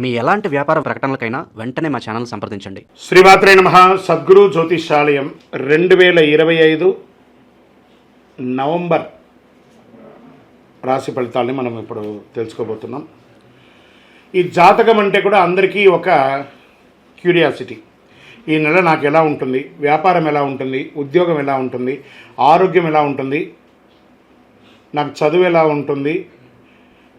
మీ ఎలాంటి వ్యాపార ప్రకటనలకైనా వెంటనే మా ఛానల్ సంప్రదించండి. శ్రీమాత్రే నమ. సద్గురు జ్యోతిషాలయం రెండు వేల ఇరవై ఐదు నవంబర్ రాశి ఫలితాలని మనం ఇప్పుడు తెలుసుకోబోతున్నాం. ఈ జాతకం అంటే కూడా అందరికీ ఒక క్యూరియాసిటీ. ఈ నెల నాకు ఎలా ఉంటుంది? వ్యాపారం ఎలా ఉంటుంది? ఉద్యోగం ఎలా ఉంటుంది? ఆరోగ్యం ఎలా ఉంటుంది? నాకు చదువు ఎలా ఉంటుంది?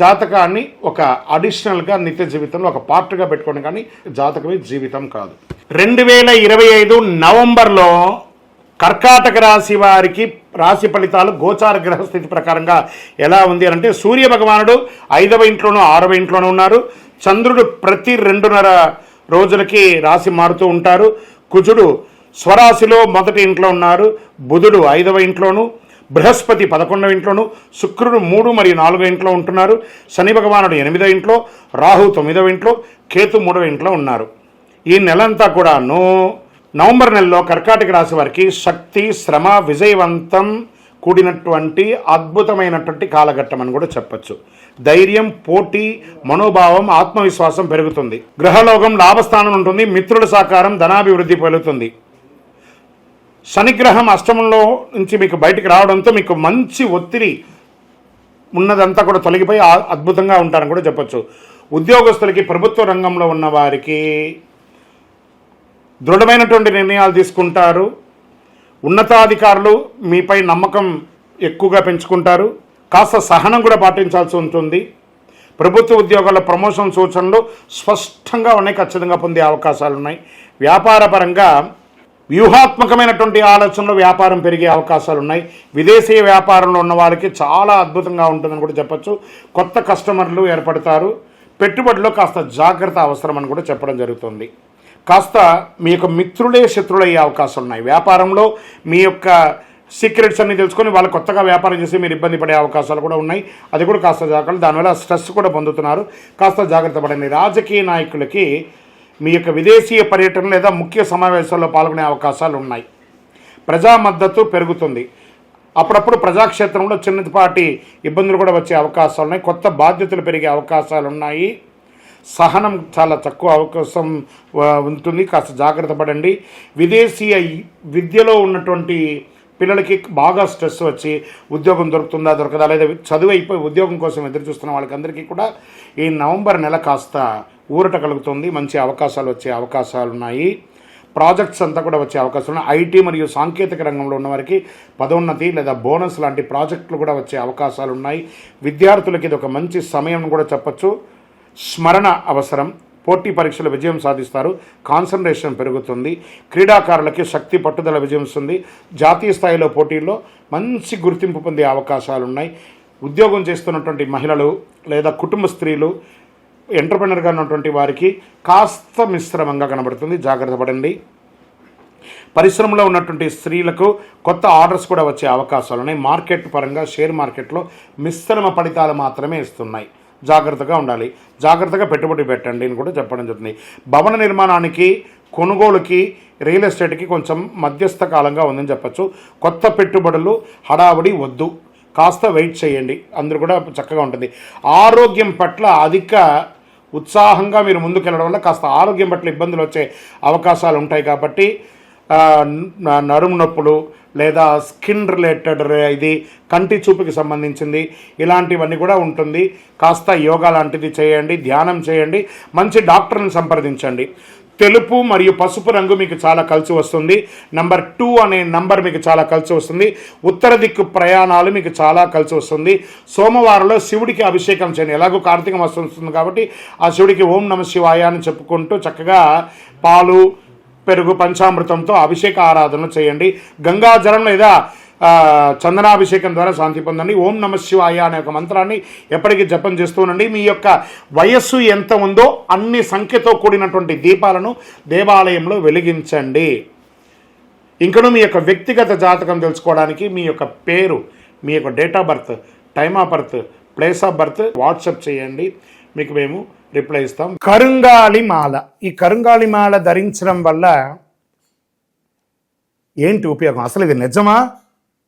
జాతకాన్ని ఒక అడిషనల్గా నిత్య జీవితంలో ఒక పార్ట్గా పెట్టుకోండి కానీ జాతకమే జీవితం కాదు. రెండు వేల ఇరవై ఐదు నవంబర్లో కర్కాటక రాశి వారికి రాశి ఫలితాలు గోచార గ్రహస్థితి ప్రకారంగా ఎలా ఉంది అని అంటే సూర్య భగవానుడు ఐదవ ఇంట్లోనూ ఆరవ ఇంట్లోనూ ఉన్నారు. చంద్రుడు ప్రతి రెండున్నర రోజులకి రాశి మారుతూ ఉంటారు. కుజుడు స్వరాశిలో మొదటి ఇంట్లో ఉన్నారు. బుధుడు ఐదవ ఇంట్లోనూ బృహస్పతి పదకొండవ ఇంట్లోను శుక్రుడు మూడు మరియు నాలుగో ఇంట్లో ఉంటున్నారు. శని భగవానుడు ఎనిమిదో ఇంట్లో రాహు తొమ్మిదవ ఇంట్లో కేతు మూడవ ఇంట్లో ఉన్నారు. ఈ నెలంతా కూడాను నవంబర్ నెలలో కర్కాటక రాశి వారికి శక్తి శ్రమ విజయవంతం కూడినటువంటి అద్భుతమైనటువంటి కాలఘట్టం అని కూడా చెప్పొచ్చు. ధైర్యం పోటీ మనోభావం ఆత్మవిశ్వాసం పెరుగుతుంది. గ్రహలోకం లాభస్థానం ఉంటుంది మిత్రుల సహకారం ధనాభివృద్ధి పెరుగుతుంది శనిగ్రహం అష్టమంలో నుంచి మీకు బయటికి రావడంతో మీకు మంచి ఒత్తిడి ఉన్నదంతా కూడా తొలగిపోయి అద్భుతంగా ఉంటారని కూడా చెప్పొచ్చు. ఉద్యోగస్తులకి ప్రభుత్వ రంగంలో ఉన్న వారికి దృఢమైనటువంటి నిర్ణయాలు తీసుకుంటారు. ఉన్నతాధికారులు మీపై నమ్మకం ఎక్కువగా పెంచుకుంటారు. కాస్త సహనం కూడా పాటించాల్సి ఉంటుంది. ప్రభుత్వ ఉద్యోగాల ప్రమోషన్ సూచనలు స్పష్టంగా ఉన్నాయి ఖచ్చితంగా పొందే అవకాశాలు ఉన్నాయి వ్యాపారపరంగా వ్యూహాత్మకమైనటువంటి ఆలోచనలో వ్యాపారం పెరిగే అవకాశాలు ఉన్నాయి విదేశీ వ్యాపారంలో ఉన్న వారికి చాలా అద్భుతంగా ఉంటుందని కూడా చెప్పచ్చు. కొత్త కస్టమర్లు ఏర్పడతారు. పెట్టుబడిలో కాస్త జాగ్రత్త అవసరం అని కూడా చెప్పడం జరుగుతుంది. కాస్త మీ యొక్క మిత్రులే శత్రులయ్యే అవకాశాలు ఉన్నాయి వ్యాపారంలో మీ యొక్క సీక్రెట్స్ అన్ని తెలుసుకొని వాళ్ళు కొత్తగా వ్యాపారం చేసి మీరు ఇబ్బంది పడే అవకాశాలు కూడా ఉన్నాయి. అది కూడా కాస్త జాగ్రత్త. దానివల్ల స్ట్రెస్ కూడా పొందుతున్నారు. కాస్త జాగ్రత్త పడండి. రాజకీయ నాయకులకి మీ యొక్క విదేశీయ పర్యటన లేదా ముఖ్య సమావేశాల్లో పాల్గొనే అవకాశాలు ఉన్నాయి. ప్రజా మద్దతు పెరుగుతుంది. అప్పుడప్పుడు ప్రజాక్షేత్రంలో చిన్నపాటి ఇబ్బందులు కూడా వచ్చే అవకాశాలు ఉన్నాయి. కొత్త బాధ్యతలు పెరిగే అవకాశాలు ఉన్నాయి. సహనం చాలా తక్కువ అవకాశం ఉంటుంది. కాస్త జాగ్రత్త పడండి. విదేశీయ విద్యలో ఉన్నటువంటి పిల్లలకి బాగా స్ట్రెస్ వచ్చి ఉద్యోగం దొరుకుతుందా దొరకదా లేదా చదువు అయిపోయి ఉద్యోగం కోసం ఎదురు చూస్తున్న వాళ్ళకందరికీ కూడా ఈ నవంబర్ నెల కాస్త ఊరట కలుగుతుంది. మంచి అవకాశాలు వచ్చే అవకాశాలు ఉన్నాయి ప్రాజెక్ట్స్ అంతా కూడా వచ్చే అవకాశం ఉన్నాయి. ఐటీ మరియు సాంకేతిక రంగంలో ఉన్న వారికి పదోన్నతి లేదా బోనస్ లాంటి ప్రాజెక్టులు కూడా వచ్చే అవకాశాలు ఉన్నాయి. విద్యార్థులకి ఇది ఒక మంచి సమయం కూడా చెప్పొచ్చు. స్మరణ అవసరం. పోటీ పరీక్షల విజయం సాధిస్తారు. కాన్సన్ట్రేషన్ పెరుగుతుంది. క్రీడాకారులకి శక్తి పట్టుదల విజయం వస్తుంది. జాతీయ స్థాయిలో పోటీల్లో మంచి గుర్తింపు పొందే అవకాశాలు ఉన్నాయి ఉద్యోగం చేస్తున్నటువంటి మహిళలు లేదా కుటుంబ స్త్రీలు ఎంటర్ప్రినర్గా ఉన్నటువంటి వారికి కాస్త మిశ్రమంగా కనబడుతుంది. జాగ్రత్త పడండి. పరిశ్రమలో ఉన్నటువంటి స్త్రీలకు కొత్త ఆర్డర్స్ కూడా వచ్చే అవకాశాలు ఉన్నాయి. మార్కెట్ పరంగా షేర్ మార్కెట్లో మిశ్రమ ఫలితాలు మాత్రమే ఇస్తున్నాయి. జాగ్రత్తగా ఉండాలి. జాగ్రత్తగా పెట్టుబడి పెట్టండి అని కూడా చెప్పడం జరుగుతుంది. భవన నిర్మాణానికి కొనుగోలుకి రియల్ ఎస్టేట్కి కొంచెం మధ్యస్థ కాలంగా ఉందని చెప్పచ్చు. కొత్త పెట్టుబడులు హడావుడి వద్దు. కాస్త వెయిట్ చేయండి. అందరూ కూడా చక్కగా ఉంటుంది. ఆరోగ్యం పట్ల అధిక ఉత్సాహంగా మీరు ముందుకెళ్ళడం వల్ల కాస్త ఆరోగ్యం పట్ల ఇబ్బందులు వచ్చే అవకాశాలు ఉంటాయి కాబట్టి నడుము నొప్పులు లేదా స్కిన్ రిలేటెడ్ ఇది కంటి చూపుకి సంబంధించింది ఇలాంటివన్నీ కూడా ఉంటుంది. కాస్త యోగా లాంటిది చేయండి ధ్యానం చేయండి మంచి డాక్టర్ని సంప్రదించండి. తెలుపు మరియు పసుపు రంగు మీకు చాలా కలిసి వస్తుంది. నంబర్ టూ అనే నంబర్ మీకు చాలా కలిసి వస్తుంది. ఉత్తర దిక్కు ప్రయాణాలు మీకు చాలా కలిసి వస్తుంది. సోమవారంలో శివుడికి అభిషేకం చేయండి. ఎలాగో కార్తీక మాసం వస్తుంది కాబట్టి ఆ శివుడికి ఓం నమ శివాయ అని చెప్పుకుంటూ చక్కగా పాలు పెరుగు పంచామృతంతో అభిషేక ఆరాధన చేయండి. గంగాజలం లేదా చందనాభిషేకం ద్వారా శాంతి పొందండి. ఓం నమ శివాయ అనే ఒక మంత్రాన్ని ఎప్పటికీ జపం చేస్తూ ఉండండి. మీ యొక్క వయస్సు ఎంత ఉందో అన్ని సంఖ్యతో కూడినటువంటి దీపాలను దేవాలయంలో వెలిగించండి. ఇంకను మీ యొక్క వ్యక్తిగత జాతకం తెలుసుకోవడానికి మీ యొక్క పేరు మీ యొక్క date of birth time of birth place of birth WhatsApp చేయండి. మీకు మేము రిప్లై ఇస్తాం. కరుంగాలి మాల. ఈ కరుంగాలి మాల ధరించడం వల్ల ఏంటి ఉపయోగం? అసలు ఇది నిజమా?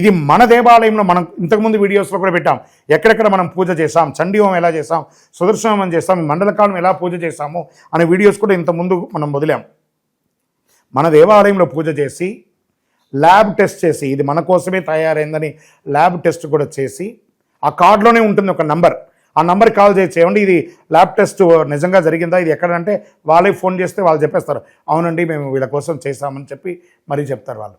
ఇది మన దేవాలయంలో మనం ఇంతకుముందు వీడియోస్లో కూడా పెట్టాం. ఎక్కడెక్కడ మనం పూజ చేసాం చండీ హోమం ఎలా చేసాం సుదర్శన హోమం చేసాం మండలకాలం ఎలా పూజ చేసాము అనే వీడియోస్ కూడా ఇంతకుముందు మనం వదిలాం. మన దేవాలయంలో పూజ చేసి ల్యాబ్ టెస్ట్ చేసి ఇది మన కోసమే తయారైందని ల్యాబ్ టెస్ట్ కూడా చేసి ఆ కార్డులోనే ఉంటుంది ఒక నంబర్ ఆ నంబర్ కాల్ చేసి చేయండి ఇది ల్యాబ్ టెస్ట్ నిజంగా జరిగిందా ఇది ఎక్కడంటే వాళ్ళే ఫోన్ చేస్తే వాళ్ళు చెప్పేస్తారు. అవునండి మేము వీళ్ళ కోసం చేశామని చెప్పి మరీ చెప్తారు వాళ్ళు.